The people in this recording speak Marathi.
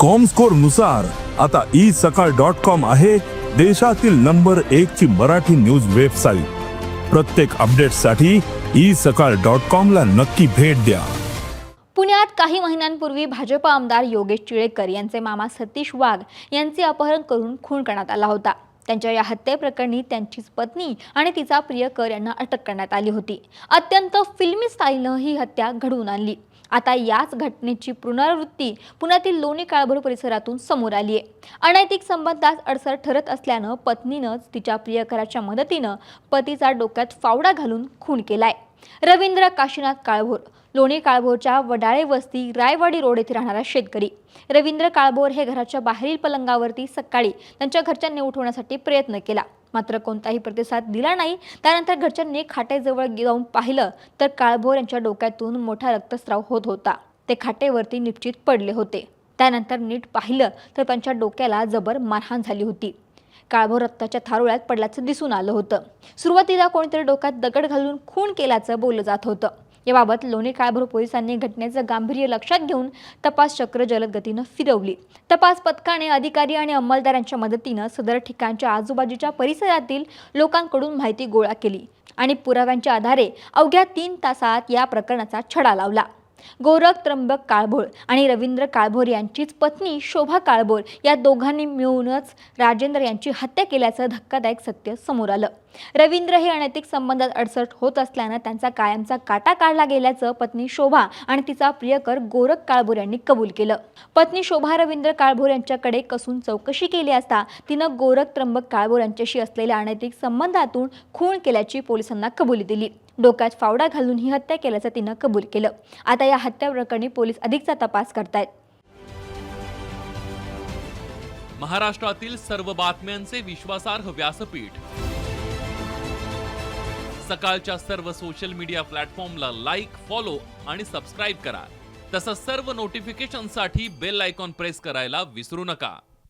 कॉमस्कोरनुसार आता ई सकाळ डॉट कॉम आहे देशातील नंबर एक ची मराठी न्यूज वेबसाईट प्रत्येक अपडेटसाठी ई सकाळ डॉट कॉम ला नक्की भेट द्या. पुण्यात काही महिन्यांपूर्वी भाजप आमदार योगेश टिळेकर यांचे मामा सतीश वाघ यांचे अपहरण करून खून करण्यात आला होता. त्यांच्या या हत्येप्रकरणी त्यांचीच पत्नी आणि तिचा प्रियकर यांना अटक करण्यात आली होती. अत्यंत फिल्मी स्टाईलनं ही हत्या घडवून आणली. आता याच घटनेची पुनरावृत्ती पुण्यातील लोणी काळभोर परिसरातून समोर आली आहे. अनैतिक संबंधात अडसर ठरत असल्यानं पत्नीनंच तिच्या प्रियकराच्या मदतीनं पतीचा डोक्यात फावडा घालून खून केलाय. रवींद्र काशीनाथ काळभोर. लोणी काळभोरच्या वडाळे वस्ती रायवाडी रोड येथे राहणारा शेतकरी. रवींद्र काळभोर हे घराच्या बाहेरील पलंगावरती सकाळी त्यांच्या घरच्यांनी उठवण्यासाठी प्रयत्न केला. मात्र कोणताही प्रतिसाद दिला नाही. त्यानंतर घरच्यांनी खाटेजवळ जाऊन पाहिलं तर काळभोर यांच्या डोक्यातून मोठा रक्तस्राव होत होता. ते खाटेवरती निश्चित पडले होते. त्यानंतर नीट पाहिलं तर त्यांच्या डोक्याला जबर मारहाण झाली होती. काळभोर रक्ताच्या थारोळ्यात पडल्याचं दिसून आलं होतं. सुरुवातीला कोणीतरी डोक्यात दगड घालून खून केल्याचं बोललं जात होतं. याबाबत लोणी काळभोर पोलिसांनी घटनेचं गांभीर्य लक्षात घेऊन तपास चक्र जलद गतीनं फिरवली. तपास पथकाने अधिकारी आणि अंमलदारांच्या मदतीनं सदर ठिकाणच्या आजूबाजूच्या परिसरातील लोकांकडून माहिती गोळा केली आणि पुराव्यांच्या आधारे अवघ्या तीन तासात या प्रकरणाचा छडा लावला. गोरख त्र्यंबक काळभोर आणि रवींद्र काळभोर यांचीच पत्नी शोभा काळभोर या दोघांनी मिळूनच राजेंद्र यांची हत्या केल्याचं धक्कादायक सत्य समोर आलं. रवींद्र हे अनैतिक संबंधात अडसट होत असल्यानं त्यांचा कायमचा काटा काढला गेल्याचं पत्नी शोभा आणि तिचा प्रियकर गोरख काळभोर यांनी कबूल केलं. पत्नी शोभा रवींद्र काळभोर यांच्याकडे कसून चौकशी केली असता तिनं गोरख त्र्यंबक काळभोर यांच्याशी असलेल्या अनैतिक संबंधातून खून केल्याची पोलिसांना कबुली दिली. डोक्यात फावडा घालून ही हत्या केल्याचं तिनं कबूल केलं. आता या हत्या प्रकरणी पोलीस अधिकचा तपास करतायत. महाराष्ट्रातील सर्व बातम्यांचे विश्वासार्ह व्यासपीठ. सकाळच्या सर्व सोशल मीडिया प्लॅटफॉर्मला लाईक फॉलो आणि सबस्क्राईब करा. तसंच सर्व नोटिफिकेशनसाठी बेल आयकॉन प्रेस करायला विसरू नका.